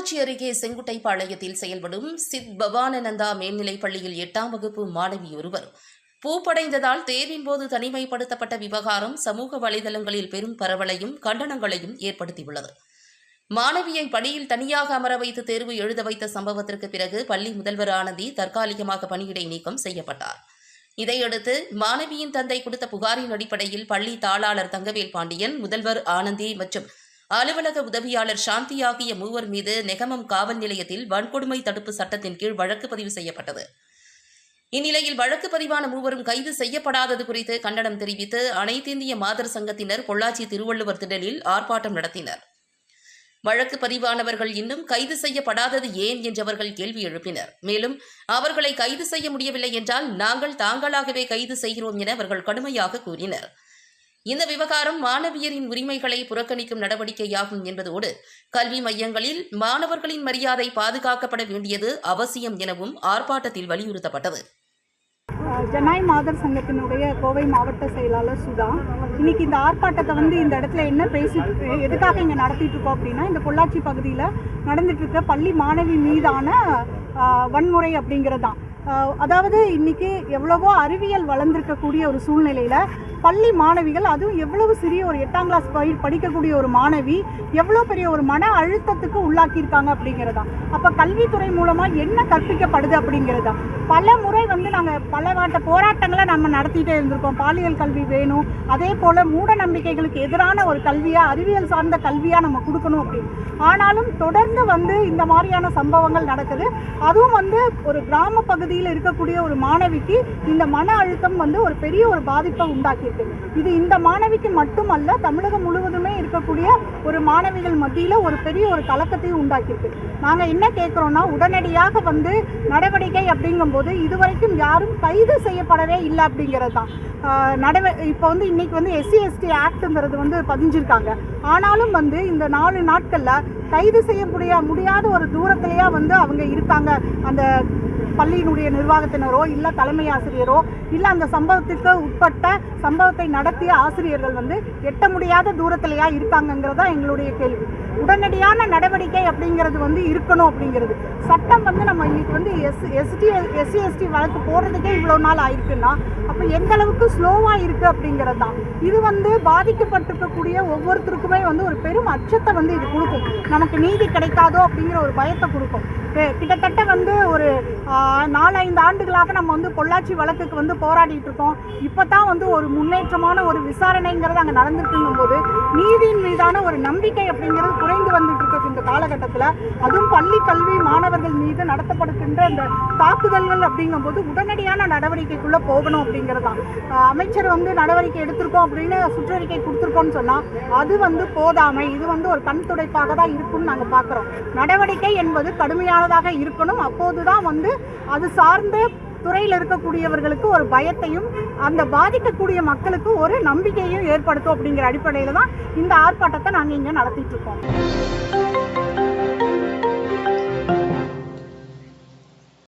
பொள்ளாச்சி அருகே செங்குட்டைப்பாளையத்தில் செயல்படும் சித் பவானந்தா மேல்நிலைப் பள்ளியில் எட்டாம் வகுப்பு மாணவி ஒருவர். பூப்படைந்ததால் தேர்வின் போது தனிமைப்படுத்தப்பட்ட விவகாரம் சமூக வலைதளங்களில் பெரும் பரவலையும் கண்டனங்களையும் ஏற்படுத்தியுள்ளது. மாணவியை பணியில் தனியாக அமர வைத்து தேர்வு எழுத வைத்த சம்பவத்திற்கு பிறகு பள்ளி முதல்வர் ஆனந்தி தற்காலிகமாக பணியிடை நீக்கம் செய்யப்பட்டார். இதையடுத்து மாணவியின் தந்தை கொடுத்த புகாரின் அடிப்படையில் பள்ளி தாளாளர் தங்கவேல் பாண்டியன் முதல்வர் ஆனந்தி மற்றும் அலுவலக உதவியாளர் சாந்தி ஆகிய மூவர் மீது நெகமம் காவல் நிலையத்தில் வன்கொடுமை தடுப்பு சட்டத்தின் கீழ் வழக்கு பதிவு செய்யப்பட்டது. இந்நிலையில் வழக்கு பதிவான மூவரும் கைது செய்யப்படாதது குறித்து கண்டனம் தெரிவித்து அனைத்திந்திய மாதர் சங்கத்தினர் பொள்ளாச்சி திருவள்ளுவர் திடலில் ஆர்ப்பாட்டம் நடத்தினர். வழக்கு பதிவானவர்கள் இன்னும் கைது செய்யப்படாதது ஏன் என்றவர்கள் கேள்வி எழுப்பினர். மேலும் அவர்களை கைது செய்ய முடியவில்லை என்றால் நாங்கள் தாங்களாகவே கைது செய்கிறோம் என அவர்கள் கடுமையாக கூறினர். இந்த விவகாரம் மாணவியரின் உரிமைகளை புறக்கணிக்கும் நடவடிக்கையாகும் என்பதோடு கல்வி மையங்களில் மாணவர்களின் மரியாதை பாதுகாக்கப்பட வேண்டியது அவசியம் எனவும் ஆர்ப்பாட்டத்தில் வலியுறுத்தப்பட்டது. ஜனாய் மாதர் சங்கத்தினுடைய கோவை மாவட்ட செயலாளர் சுதா இன்னைக்கு இந்த ஆர்ப்பாட்டத்தை வந்து இந்த இடத்துல என்ன பேசி எதுக்காக இங்கே நடத்திட்டு இருக்கோம் அப்படின்னா இந்த பொள்ளாச்சி பகுதியில் நடந்துட்டு இருக்க பள்ளி மாணவி மீதான ஆஹ், வன்முறை அப்படிங்கிறது தான் அதாவது இன்னைக்கு எவ்வளவோ அறிவியல் வளர்ந்திருக்கக்கூடிய ஒரு சூழ்நிலையில் பள்ளி மாணவிகள் அதுவும் எவ்வளவு சிறிய ஒரு எட்டாம் கிளாஸ் படி படிக்கக்கூடிய ஒரு மாணவி எவ்வளோ பெரிய ஒரு மன அழுத்தத்துக்கு உள்ளாக்கியிருக்காங்க அப்படிங்கிறதா? அப்போ கல்வித்துறை மூலமாக என்ன கற்பிக்கப்படுது அப்படிங்கிறதா? பல முறை வந்து நாங்கள் பல வாட்ட போராட்டங்களை நம்ம நடத்திட்டே இருந்திருக்கோம். பாலியல் கல்வி வேணும் அதே போல் மூட நம்பிக்கைகளுக்கு எதிரான ஒரு கல்வியாக அறிவியல் சார்ந்த கல்வியாக நம்ம கொடுக்கணும் அப்படின்னு. ஆனாலும் தொடர்ந்து வந்து இந்த மாதிரியான சம்பவங்கள் நடக்குது. அதுவும் வந்து ஒரு கிராம பகுதி பகுதியில் இருக்கக்கூடிய ஒரு மாணவிக்கு இந்த மன அழுத்தம் வந்து ஒரு பெரிய ஒரு பாதிப்பை உண்டாக்கியிருக்கு. இது இந்த மாணவிக்கு மட்டுமல்ல தமிழகம் முழுவதுமே இருக்கக்கூடிய ஒரு மாணவிகள் மத்தியில் ஒரு பெரிய ஒரு கலக்கத்தையும் உண்டாக்கியிருக்கு. நாங்கள் என்ன கேட்குறோன்னா உடனடியாக வந்து நடவடிக்கை அப்படிங்கும்போது இதுவரைக்கும் யாரும் கைது செய்யப்படவே இல்லை அப்படிங்கிறது தான். நடவ இப்போ வந்து இன்னைக்கு வந்து எஸ்சி எஸ்டி வந்து பதிஞ்சிருக்காங்க. ஆனாலும் வந்து இந்த நாலு நாட்களில் கைது செய்ய முடியாத ஒரு தூரத்திலேயே வந்து அவங்க இருக்காங்க. அந்த பள்ளியினுடைய நிர்வாகத்தினரோ இல்லை தலைமை ஆசிரியரோ இல்லை அந்த சம்பவத்திற்கு உட்பட்ட சம்பவத்தை நடத்திய ஆசிரியர்கள் வந்து எட்ட முடியாத தூரத்திலேயா இருக்காங்கங்கிறதா எங்களுடைய கேள்வி. உடனடியான நடவடிக்கை அப்படிங்கிறது வந்து இருக்கணும் அப்படிங்கிறது. சட்டம் வந்து நம்ம இன்னைக்கு வந்து எஸ் எஸ்டி எஸ்சி எஸ்டி வழக்கு போடுறதுக்கே இவ்வளோ நாள் ஆயிருக்குன்னா அப்போ எந்த அளவுக்கு ஸ்லோவாக இருக்குது அப்படிங்கிறது தான். இது வந்து பாதிக்கப்பட்டிருக்கக்கூடிய ஒவ்வொருத்தருக்குமே வந்து ஒரு பெரும் அச்சத்தை வந்து இது கொடுக்கும். நமக்கு நீதி கிடைக்காதோ அப்படிங்கிற ஒரு பயத்தை கொடுக்கும். கிட்டத்தட்ட வந்து ஒரு நாலஞ்சு ஆண்டுகளாக நம்ம வந்து பொள்ளாச்சி வழக்குக்கு வந்து போராடிட்டு இருக்கோம். இப்போ தான் வந்து ஒரு முன்னேற்றமான ஒரு விசாரணைங்கிறது அங்கே நடந்துருக்குங்கும் போது நீதியின் மீதான ஒரு நம்பிக்கை அப்படிங்கிறது குறைந்து வந்துட்டு இருக்கு இந்த காலகட்டத்தில். அதுவும் பள்ளி கல்வி மாணவர்கள் மீது நடத்தப்படுகின்ற இந்த தாக்குதல்கள் அப்படிங்கும்போது உடனடியான நடவடிக்கைக்குள்ளே போகணும் அப்படிங்கிறது தான் அமைச்சர் வந்து நடவடிக்கை எடுத்திருக்கோம் அப்படின்னு சுற்றறிக்கை கொடுத்துருக்கோம்னு சொன்னால் அது வந்து போதாமை. இது வந்து ஒரு கண் துடைப்பாக தான் இருக்கும்னு நாங்கள் பார்க்குறோம் நடவடிக்கை என்பது கடுமையான கடுமையானதாக இருக்கணும். அப்போதுதான் வந்து அது சார்ந்த துறையில் இருக்கக்கூடியவர்களுக்கு ஒரு பயத்தையும் அந்த பாதிக்கக்கூடிய மக்களுக்கு ஒரு நம்பிக்கையும் ஏற்படுத்தும் அப்படிங்கிற அடிப்படையில் தான் இந்த ஆர்ப்பாட்டத்தை நாங்கள் இங்கே நடத்திட்டு இருக்கோம்.